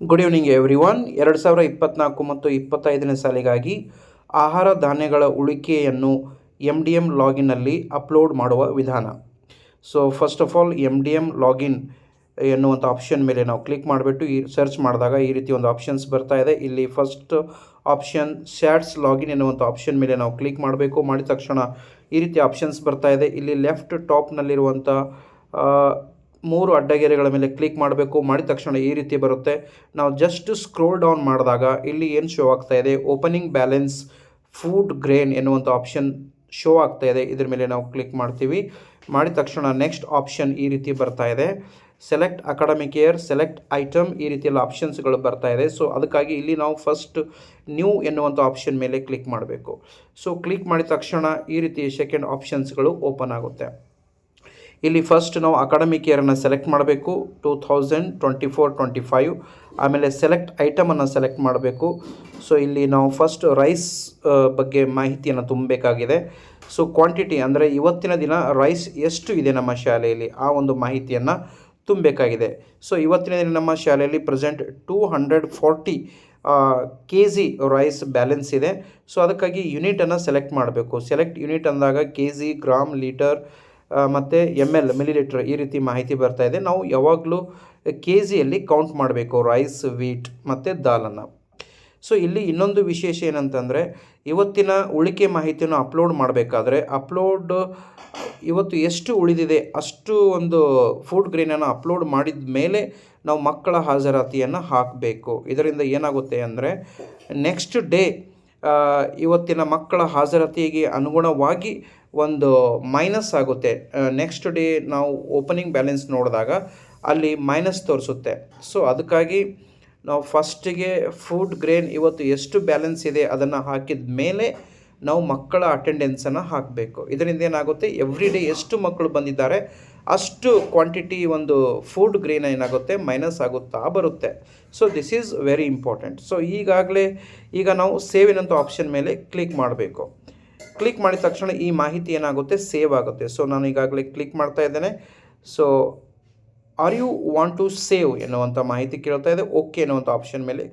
Good evening every one ಎರಡು ಸಾವಿರ ಇಪ್ಪತ್ತ್ನಾಲ್ಕು ಮತ್ತು ಇಪ್ಪತ್ತೈದನೇ ಸಾಲಿಗಾಗಿ ಆಹಾರ ಧಾನ್ಯಗಳ ಉಳಿಕೆಯನ್ನು ಎಂ ಡಿ ಎಂ ಲಾಗಿನ್ನಲ್ಲಿ ಅಪ್ಲೋಡ್ ಮಾಡುವ ವಿಧಾನ. So first of all M D M login ಎನ್ನುವಂಥ ಆಪ್ಷನ್ ಮೇಲೆ ನಾವು ಕ್ಲಿಕ್ ಮಾಡಿಬಿಟ್ಟು ಈ ಸರ್ಚ್ ಮಾಡಿದಾಗ ಈ ರೀತಿ ಒಂದು ಆಪ್ಷನ್ಸ್ ಬರ್ತಾ ಇದೆ. ಇಲ್ಲಿ ಫಸ್ಟ್ ಆಪ್ಷನ್ ಸ್ಯಾಟ್ಸ್ ಲಾಗಿನ್ ಎನ್ನುವಂಥ ಆಪ್ಷನ್ ಮೇಲೆ ನಾವು ಕ್ಲಿಕ್ ಮಾಡಬೇಕು. ಮಾಡಿದ ತಕ್ಷಣ ಈ ರೀತಿ ಆಪ್ಷನ್ಸ್ ಬರ್ತಾ ಇದೆ. ಇಲ್ಲಿ ಲೆಫ್ಟ್ ಟಾಪ್ನಲ್ಲಿರುವಂಥ ಮೂರು ಅಡ್ಡಗೆರೆಗಳ ಮೇಲೆ ಕ್ಲಿಕ್ ಮಾಡಬೇಕು. ಮಾಡಿದ ತಕ್ಷಣ ಈ ರೀತಿ ಬರುತ್ತೆ. ನಾವು ಜಸ್ಟ್ ಸ್ಕ್ರೋಲ್ ಡೌನ್ ಮಾಡಿದಾಗ ಇಲ್ಲಿ ಏನು ಶೋ ಆಗ್ತಾ ಇದೆ? ಓಪನಿಂಗ್ ಬ್ಯಾಲೆನ್ಸ್ ಫುಡ್ ಗ್ರೇನ್ ಎನ್ನುವಂಥ ಆಪ್ಷನ್ ಶೋ ಆಗ್ತಾ ಇದೆ. ಇದ್ರ ಮೇಲೆ ನಾವು ಕ್ಲಿಕ್ ಮಾಡ್ತೀವಿ. ಮಾಡಿದ ತಕ್ಷಣ ನೆಕ್ಸ್ಟ್ ಆಪ್ಷನ್ ಈ ರೀತಿ ಬರ್ತಾ ಇದೆ. Select academic year select item ಈ ರೀತಿಯೆಲ್ಲ ಆಪ್ಷನ್ಸ್ಗಳು ಬರ್ತಾ ಇದೆ. ಸೊ ಅದಕ್ಕಾಗಿ ಇಲ್ಲಿ ನಾವು ಫಸ್ಟ್ ನ್ಯೂ ಎನ್ನುವಂಥ ಆಪ್ಷನ್ ಮೇಲೆ ಕ್ಲಿಕ್ ಮಾಡಬೇಕು. ಸೊ ಕ್ಲಿಕ್ ಮಾಡಿದ ತಕ್ಷಣ ಈ ರೀತಿ ಸೆಕೆಂಡ್ ಆಪ್ಷನ್ಸ್ಗಳು ಓಪನ್ ಆಗುತ್ತೆ. ಇಲ್ಲಿ ಫಸ್ಟ್ ನಾವು ಅಕಾಡೆಮಿಕ್ ಇಯರನ್ನು ಸೆಲೆಕ್ಟ್ ಮಾಡಬೇಕು two thousand twenty four twenty five ಆಮೇಲೆ ಸೆಲೆಕ್ಟ್ ಐಟಮನ್ನು ಸೆಲೆಕ್ಟ್ ಮಾಡಬೇಕು. ಸೊ ಇಲ್ಲಿ ನಾವು ಫಸ್ಟ್ ರೈಸ್ ಬಗ್ಗೆ ಮಾಹಿತಿಯನ್ನು ತುಂಬಬೇಕಾಗಿದೆ. ಸೊ ಕ್ವಾಂಟಿಟಿ ಅಂದರೆ ಇವತ್ತಿನ ದಿನ ರೈಸ್ ಎಷ್ಟು ಇದೆ ನಮ್ಮ ಶಾಲೆಯಲ್ಲಿ? ಆ ಒಂದು ಮಾಹಿತಿಯನ್ನು ತುಂಬಬೇಕಾಗಿದೆ. ಸೊ ಇವತ್ತಿನ ದಿನ ನಮ್ಮ ಶಾಲೆಯಲ್ಲಿ present two hundred forty K G rice balance ಇದೆ. ಸೊ ಅದಕ್ಕಾಗಿ ಯೂನಿಟನ್ನು ಸೆಲೆಕ್ಟ್ ಮಾಡಬೇಕು. ಸೆಲೆಕ್ಟ್ ಯೂನಿಟ್ ಅಂದಾಗ ಕೆ ಜಿ ಗ್ರಾಮ್ ಲೀಟರ್ ಮತ್ತು ಎಂ ಎಲ್ ಮಿಲಿಲೀಟ್ರ್ ಈ ರೀತಿ ಮಾಹಿತಿ ಬರ್ತಾ ಇದೆ. ನಾವು ಯಾವಾಗಲೂ ಕೆ ಜಿಯಲ್ಲಿ ಕೌಂಟ್ ಮಾಡಬೇಕು ರೈಸ್ ವೀಟ್ ಮತ್ತು ದಾಲನ್ನು ಸೊ ಇಲ್ಲಿ ಇನ್ನೊಂದು ವಿಶೇಷ ಏನಂತಂದರೆ, ಇವತ್ತಿನ ಉಳಿಕೆ ಮಾಹಿತಿಯನ್ನು ಅಪ್ಲೋಡ್ ಮಾಡಬೇಕಾದ್ರೆ ಅಪ್ಲೋಡ್ ಇವತ್ತು ಎಷ್ಟು ಉಳಿದಿದೆ, ಅಷ್ಟು ಒಂದು ಫುಡ್ ಗ್ರೇನನ್ನು ಅಪ್ಲೋಡ್ ಮಾಡಿದ ಮೇಲೆ ನಾವು ಮಕ್ಕಳ ಹಾಜರಾತಿಯನ್ನು ಹಾಕಬೇಕು. ಇದರಿಂದ ಏನಾಗುತ್ತೆ ಅಂದರೆ ನೆಕ್ಸ್ಟ್ ಡೇ ಇವತ್ತಿನ ಮಕ್ಕಳ ಹಾಜರಾತಿಗೆ ಅನುಗುಣವಾಗಿ ಒಂದು ಮೈನಸ್ ಆಗುತ್ತೆ. ನೆಕ್ಸ್ಟ್ ಡೇ ನಾವು ಓಪನಿಂಗ್ ಬ್ಯಾಲೆನ್ಸ್ ನೋಡಿದಾಗ ಅಲ್ಲಿ ಮೈನಸ್ ತೋರಿಸುತ್ತೆ. ಸೊ ಅದಕ್ಕಾಗಿ ನಾವು ಫಸ್ಟಿಗೆ ಫುಡ್ ಗ್ರೇನ್ ಇವತ್ತು ಎಷ್ಟು ಬ್ಯಾಲೆನ್ಸ್ ಇದೆ ಅದನ್ನು ಹಾಕಿದ ಮೇಲೆ ನಾವು ಮಕ್ಕಳ ಅಟೆಂಡೆನ್ಸನ್ನು ಹಾಕಬೇಕು. ಇದರಿಂದ ಏನಾಗುತ್ತೆ? ಎವ್ರಿ ಡೇ ಎಷ್ಟು ಮಕ್ಕಳು ಬಂದಿದ್ದಾರೆ? ಅಷ್ಟು ಕ್ವಾಂಟಿಟಿ ಒಂದು ಫುಡ್ ಗ್ರೇನ್ ಏನಾಗುತ್ತೆ? ಮೈನಸ್ ಆಗುತ್ತಾ ಬರುತ್ತೆ. So this is very important so ಈಗಾಗಲೇ ಈಗ ನಾವು ಸೇವ್ ಅಂತ ಆಪ್ಷನ್ ಮೇಲೆ ಕ್ಲಿಕ್ ಮಾಡಬೇಕು. ಕ್ಲಿಕ್ ಮಾಡಿದ ತಕ್ಷಣ ಈ ಮಾಹಿತಿ ಏನಾಗುತ್ತೆ? ಸೇವ್ ಆಗುತ್ತೆ. ಸೊ ನಾನು ಈಗಾಗಲೇ ಕ್ಲಿಕ್ ಮಾಡ್ತಾ ಇದ್ದೇನೆ. So are you want to save ಎನ್ನುವಂಥ ಮಾಹಿತಿ ಕೇಳ್ತಾ ಇದೆ. ಓಕೆ ಎನ್ನುವಂಥ ಆಪ್ಷನ್ ಮೇಲೆ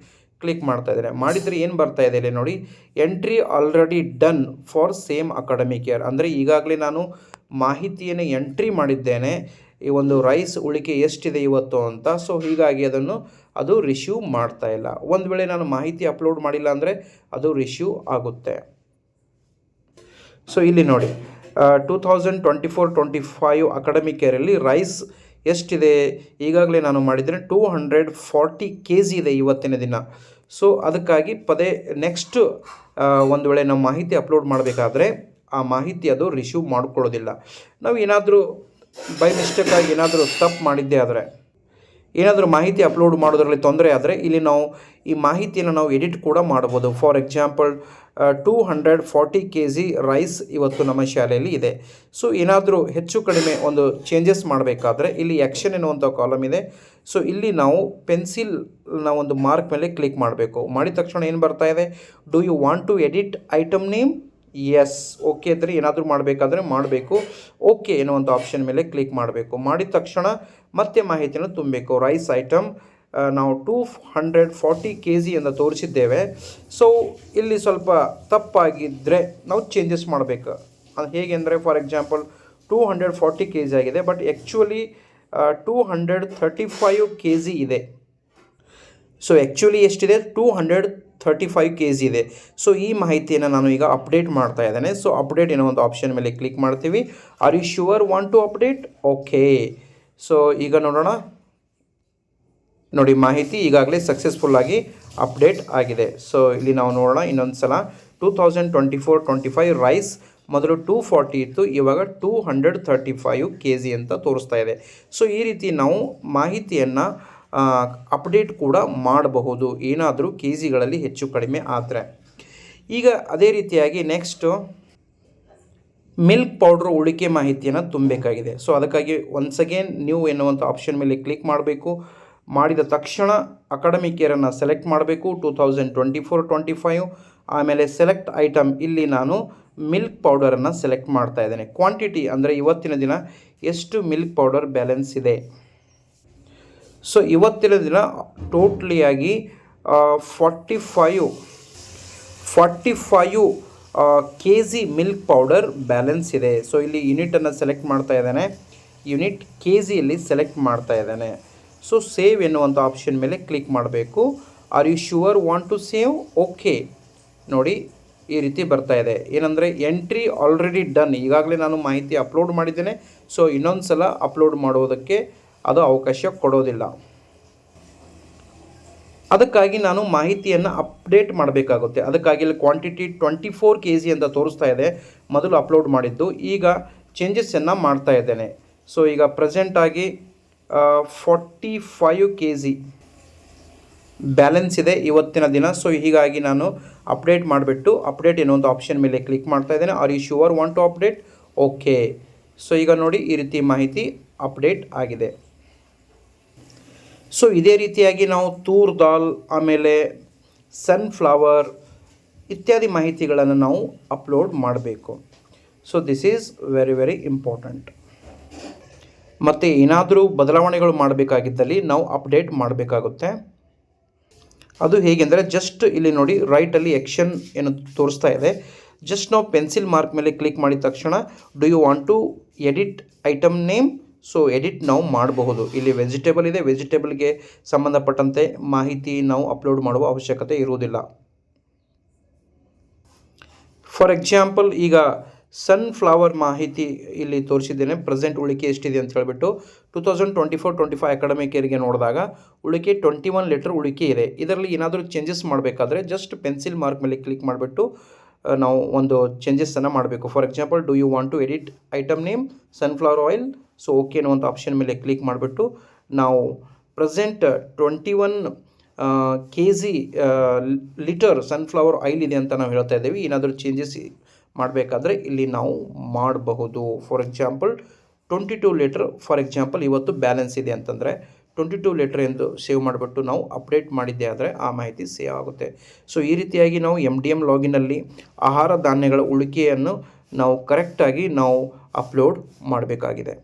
ಕ್ಲಿಕ್ ಮಾಡ್ತಾ ಇದ್ದೇನೆ. ಮಾಡಿದರೆ ಏನು ಬರ್ತಾ ಇದೆ ಇಲ್ಲಿ ನೋಡಿ. Entry already done for same academic year ಅಂದರೆ ಈಗಾಗಲೇ ನಾನು ಮಾಹಿತಿಯನ್ನು ಎಂಟ್ರಿ ಮಾಡಿದ್ದೇನೆ. ಈ ಒಂದು ರೈಸ್ ಉಳಿಕೆ ಎಷ್ಟಿದೆ ಇವತ್ತು ಅಂತ. ಸೊ ಹೀಗಾಗಿ ಅದನ್ನು ಅದು ರಿಶ್ಯೂ ಮಾಡ್ತಾ ಇಲ್ಲ. ಒಂದು ವೇಳೆ ನಾನು ಮಾಹಿತಿ ಅಪ್ಲೋಡ್ ಮಾಡಿಲ್ಲ ಅಂದರೆ ಅದು ರಿಶ್ಯೂ ಆಗುತ್ತೆ. ಸೊ ಇಲ್ಲಿ ನೋಡಿ. Two thousand twenty four twenty five academic ಇಯರಲ್ಲಿ rice ಎಷ್ಟಿದೆ? ಈಗಾಗಲೇ ನಾನು ಮಾಡಿದರೆ two hundred forty K G ಇದೆ ಇವತ್ತಿನ ದಿನ. ಸೊ ಅದಕ್ಕಾಗಿ ಪದೇ ನೆಕ್ಸ್ಟ್ ಒಂದು ವೇಳೆ ನಾವು ಮಾಹಿತಿ ಅಪ್ಲೋಡ್ ಮಾಡಬೇಕಾದ್ರೆ ಆ ಮಾಹಿತಿ ಅದು ರಿಸೀವ್ ಮಾಡ್ಕೊಳ್ಳೋದಿಲ್ಲ. ನಾವು ಏನಾದರೂ ಬೈ ಮಿಸ್ಟೇಕಾಗಿ ಏನಾದರೂ ತಪ್ಪು ಮಾಡಿದ್ದೇ ಆದರೆ, ಏನಾದರೂ ಮಾಹಿತಿ ಅಪ್ಲೋಡ್ ಮಾಡೋದ್ರಲ್ಲಿ ತೊಂದರೆ ಆದರೆ ಇಲ್ಲಿ ನಾವು ಈ ಮಾಹಿತಿಯನ್ನು ನಾವು ಎಡಿಟ್ ಕೂಡ ಮಾಡ್ಬೋದು. For example two hundred forty K G rice ಇವತ್ತು ನಮ್ಮ ಶಾಲೆಯಲ್ಲಿ ಇದೆ. ಸೊ ಏನಾದರೂ ಹೆಚ್ಚು ಕಡಿಮೆ ಒಂದು ಚೇಂಜಸ್ ಮಾಡಬೇಕಾದ್ರೆ ಇಲ್ಲಿ ಆ್ಯಕ್ಷನ್ ಎನ್ನುವಂಥ ಕಾಲಮ್ ಇದೆ. ಸೊ ಇಲ್ಲಿ ನಾವು ಪೆನ್ಸಿಲ್ನ ಒಂದು ಮಾರ್ಕ್ ಮೇಲೆ ಕ್ಲಿಕ್ ಮಾಡಬೇಕು. ಮಾಡಿದ ತಕ್ಷಣ ಏನು ಬರ್ತಾ ಇದೆ? Do you want to edit item name yes okay ಅಂದರೆ ಏನಾದರೂ ಮಾಡಬೇಕಾದ್ರೆ ಮಾಡಬೇಕು. ಓಕೆ ಎನ್ನುವಂಥ ಆಪ್ಷನ್ ಮೇಲೆ ಕ್ಲಿಕ್ ಮಾಡಬೇಕು. ಮಾಡಿದ ತಕ್ಷಣ ಮತ್ತೆ ಮಾಹಿತಿಯನ್ನು ತುಂಬಬೇಕು ರೈಸ್ ಐಟಮ್ ನಾವು two hundred forty K G ಅಂತ ತೋರಿಸಿದ್ದೇವೆ. ಸೊ ಇಲ್ಲಿ ಸ್ವಲ್ಪ ತಪ್ಪಾಗಿದ್ದರೆ ನಾವು ಚೇಂಜಸ್ ಮಾಡಬೇಕು. ಅದು ಹೇಗೆ ಅಂದರೆ for example two hundred forty K G ಆಗಿದೆ. But actually two hundred thirty five K G ಇದೆ. ಸೊ ಆ್ಯಕ್ಚುಲಿ ಎಷ್ಟಿದೆ? Two hundred thirty five K G ಇದೆ. ಸೊ ಈ ಮಾಹಿತಿಯನ್ನು ನಾನು ಈಗ ಅಪ್ಡೇಟ್ ಮಾಡ್ತಾ ಇದ್ದೇನೆ. ಸೊ ಅಪ್ಡೇಟ್ ಏನೋ ಒಂದು ಆಪ್ಷನ್ ಮೇಲೆ ಕ್ಲಿಕ್ ಮಾಡ್ತೀವಿ. Are you sure want to update okay so ಈಗ ನೋಡೋಣ. ನೋಡಿ, ಮಾಹಿತಿ ಈಗಾಗಲೇ ಸಕ್ಸಸ್ಫುಲ್ಲಾಗಿ ಅಪ್ಡೇಟ್ ಆಗಿದೆ. ಸೊ ಇಲ್ಲಿ ನಾವು ನೋಡೋಣ ಇನ್ನೊಂದು ಸಲ. Two thousand twenty four twenty five rice ಮೊದಲು ಟೂ ಫಾರ್ಟಿ ಇತ್ತು. ಇವಾಗ two hundred thirty five K G ಅಂತ ತೋರಿಸ್ತಾ ಇದೆ. ಸೊ ಈ ರೀತಿ ನಾವು ಮಾಹಿತಿಯನ್ನು ಅಪ್ಡೇಟ್ ಕೂಡ ಮಾಡಬಹುದು. ಏನಾದರೂ ಕೆ ಜಿಗಳಲ್ಲಿ ಹೆಚ್ಚು ಕಡಿಮೆ ಆದರೆ. ಈಗ ಅದೇ ರೀತಿಯಾಗಿ ನೆಕ್ಸ್ಟು ಮಿಲ್ಕ್ ಪೌಡ್ರ್ ಉಳಿಕೆ ಮಾಹಿತಿಯನ್ನು ತುಂಬಬೇಕಾಗಿದೆ. ಸೊ ಅದಕ್ಕಾಗಿ ಒನ್ಸ್ ಅಗೇನ್ ನ್ಯೂ ಎನ್ನುವಂಥ ಆಪ್ಷನ್ ಮೇಲೆ ಕ್ಲಿಕ್ ಮಾಡಬೇಕು. ಮಾಡಿದ ತಕ್ಷಣ ಅಕಾಡೆಮಿಕ್ ಇಯರನ್ನು ಸೆಲೆಕ್ಟ್ ಮಾಡಬೇಕು. Two thousand twenty four twenty five ಆಮೇಲೆ ಸೆಲೆಕ್ಟ್ ಐಟಮ್ ಇಲ್ಲಿ ನಾನು ಮಿಲ್ಕ್ ಪೌಡರನ್ನು ಸೆಲೆಕ್ಟ್ ಮಾಡ್ತಾ ಇದ್ದೇನೆ. ಕ್ವಾಂಟಿಟಿ ಅಂದರೆ ಇವತ್ತಿನ ದಿನ ಎಷ್ಟು ಮಿಲ್ಕ್ ಪೌಡರ್ ಬ್ಯಾಲೆನ್ಸ್ ಇದೆ? ಸೊ ಇವತ್ತಿನ ದಿನ ಟೋಟ್ಲಿಯಾಗಿ forty five forty five K G milk powder balance ಇದೆ. ಸೊ ಇಲ್ಲಿ ಯೂನಿಟನ್ನು ಸೆಲೆಕ್ಟ್ ಮಾಡ್ತಾ ಇದ್ದಾನೆ. ಯೂನಿಟ್ ಕೆ ಜಿಯಲ್ಲಿ ಸೆಲೆಕ್ಟ್ ಮಾಡ್ತಾ ಇದ್ದಾನೆ. ಸೊ ಸೇವ್ ಎನ್ನುವಂಥ ಆಪ್ಷನ್ ಮೇಲೆ ಕ್ಲಿಕ್ ಮಾಡಬೇಕು. Are you sure want to save okay ನೋಡಿ, ಈ ರೀತಿ ಬರ್ತಾ ಇದೆ. ಏನಂದರೆ ಎಂಟ್ರಿ ಆಲ್ರೆಡಿ ಡನ್ ಈಗಾಗಲೇ ನಾನು ಮಾಹಿತಿ ಅಪ್ಲೋಡ್ ಮಾಡಿದ್ದೇನೆ. ಸೊ ಇನ್ನೊಂದು ಸಲ ಅಪ್ಲೋಡ್ ಮಾಡೋದಕ್ಕೆ ಅದು ಅವಕಾಶ ಕೊಡೋದಿಲ್ಲ. ಅದಕ್ಕಾಗಿ ನಾನು ಮಾಹಿತಿಯನ್ನು ಅಪ್ಡೇಟ್ ಮಾಡಬೇಕಾಗುತ್ತೆ. ಅದಕ್ಕಾಗಿ ಇಲ್ಲಿ quantity twenty four K G ಅಂತ ತೋರಿಸ್ತಾ ಇದೆ. ಮೊದಲು ಅಪ್ಲೋಡ್ ಮಾಡಿದ್ದು. ಈಗ ಚೇಂಜಸ್ಸನ್ನು ಮಾಡ್ತಾ ಇದ್ದೇನೆ. ಸೊ ಈಗ ಪ್ರೆಸೆಂಟಾಗಿ forty five K G balance ಇದೆ ಇವತ್ತಿನ ದಿನ. ಸೊ ಹೀಗಾಗಿ ನಾನು ಅಪ್ಡೇಟ್ ಮಾಡಿಬಿಟ್ಟು, ಅಪ್ಡೇಟ್ ಏನೋ ಆಪ್ಷನ್ ಮೇಲೆ ಕ್ಲಿಕ್ ಮಾಡ್ತಾ ಇದ್ದೇನೆ. Are you sure want to update okay so ಈಗ ನೋಡಿ ಈ ರೀತಿ ಮಾಹಿತಿ ಅಪ್ಡೇಟ್ ಆಗಿದೆ. ಸೊ ಇದೇ ರೀತಿಯಾಗಿ ನಾವು ತೂರ್ ದಾಲ್, ಆಮೇಲೆ ಸನ್ಫ್ಲವರ್ ಇತ್ಯಾದಿ ಮಾಹಿತಿಗಳನ್ನು ನಾವು ಅಪ್ಲೋಡ್ ಮಾಡಬೇಕು. So this is very very important ಮತ್ತು ಏನಾದರೂ ಬದಲಾವಣೆಗಳು ಮಾಡಬೇಕಾಗಿದ್ದಲ್ಲಿ ನಾವು ಅಪ್ಡೇಟ್ ಮಾಡಬೇಕಾಗುತ್ತೆ. ಅದು ಹೇಗೆಂದರೆ ಜಸ್ಟ್ ಇಲ್ಲಿ ನೋಡಿ ರೈಟಲ್ಲಿ ಎಕ್ಷನ್ ಏನು ತೋರಿಸ್ತಾ ಇದೆ. ಜಸ್ಟ್ ನಾವು ಪೆನ್ಸಿಲ್ ಮಾರ್ಕ್ ಮೇಲೆ ಕ್ಲಿಕ್ ಮಾಡಿದ ತಕ್ಷಣ do you want to edit item name so edit ನಾವು ಮಾಡಬಹುದು. ಇಲ್ಲಿ ವೆಜಿಟೇಬಲ್ ಇದೆ. ವೆಜಿಟೇಬಲ್ಗೆ ಸಂಬಂಧಪಟ್ಟಂತೆ ಮಾಹಿತಿ ನಾವು ಅಪ್ಲೋಡ್ ಮಾಡುವ ಅವಶ್ಯಕತೆ ಇರುವುದಿಲ್ಲ. ಫಾರ್ ಎಕ್ಸಾಂಪಲ್ ಈಗ ಸನ್ಫ್ಲವರ್ ಮಾಹಿತಿ ಇಲ್ಲಿ ತೋರಿಸಿದ್ದೇನೆ. ಪ್ರೆಸೆಂಟ್ ಉಳಿಕೆ ಎಷ್ಟಿದೆ ಅಂತ ಹೇಳಿಬಿಟ್ಟು two thousand twenty four twenty five academic ಇಯರ್ಗೆ ನೋಡಿದಾಗ ಉಳಿಕೆ ಟ್ವೆಂಟಿ ಒನ್ ಲೆಟರ್ ಉಳಿಕೆ ಇದೆ. ಇದರಲ್ಲಿ ಏನಾದರೂ ಚೇಂಜಸ್ ಮಾಡಬೇಕಾದ್ರೆ ಜಸ್ಟ್ ಪೆನ್ಸಿಲ್ ಮಾರ್ಕ್ ಮೇಲೆ ಕ್ಲಿಕ್ ಮಾಡಿಬಿಟ್ಟು ನಾವು ಒಂದು ಚೇಂಜಸ್ಸನ್ನು ಮಾಡಬೇಕು. For example do you want to edit item name sunflower oil so okay ಅನ್ನುವಂಥ ಆಪ್ಷನ್ ಮೇಲೆ ಕ್ಲಿಕ್ ಮಾಡಿಬಿಟ್ಟು ನಾವು present twenty one K G litre sunflower oil ಇದೆ ಅಂತ ನಾವು ಹೇಳ್ತಾ ಇದ್ದೀವಿ. ಏನಾದರೂ ಚೇಂಜಸ್ ಮಾಡಬೇಕಾದ್ರೆ ಇಲ್ಲಿ ನಾವು ಮಾಡಬಹುದು. For example twenty two litre for example ಇವತ್ತು ಬ್ಯಾಲೆನ್ಸ್ ಇದೆ ಅಂತಂದರೆ ಟ್ವೆಂಟಿ ಟೂ ಲೀಟ್ರ್ ಎಂದು ಸೇವ್ ಮಾಡಿಬಿಟ್ಟು ನಾವು ಅಪ್ಡೇಟ್ ಮಾಡಿದ್ದೆ ಆದರೆ ಆ ಮಾಹಿತಿ ಸೇವ್ ಆಗುತ್ತೆ. ಸೊ ಈ ರೀತಿಯಾಗಿ ನಾವು ಎಂ ಡಿ ಎಂ ಲಾಗಿನಲ್ಲಿ ಆಹಾರ ಧಾನ್ಯಗಳ ಉಳಿಕೆಯನ್ನು ನಾವು ಕರೆಕ್ಟಾಗಿ ನಾವು ಅಪ್ಲೋಡ್ ಮಾಡಬೇಕಾಗಿದೆ.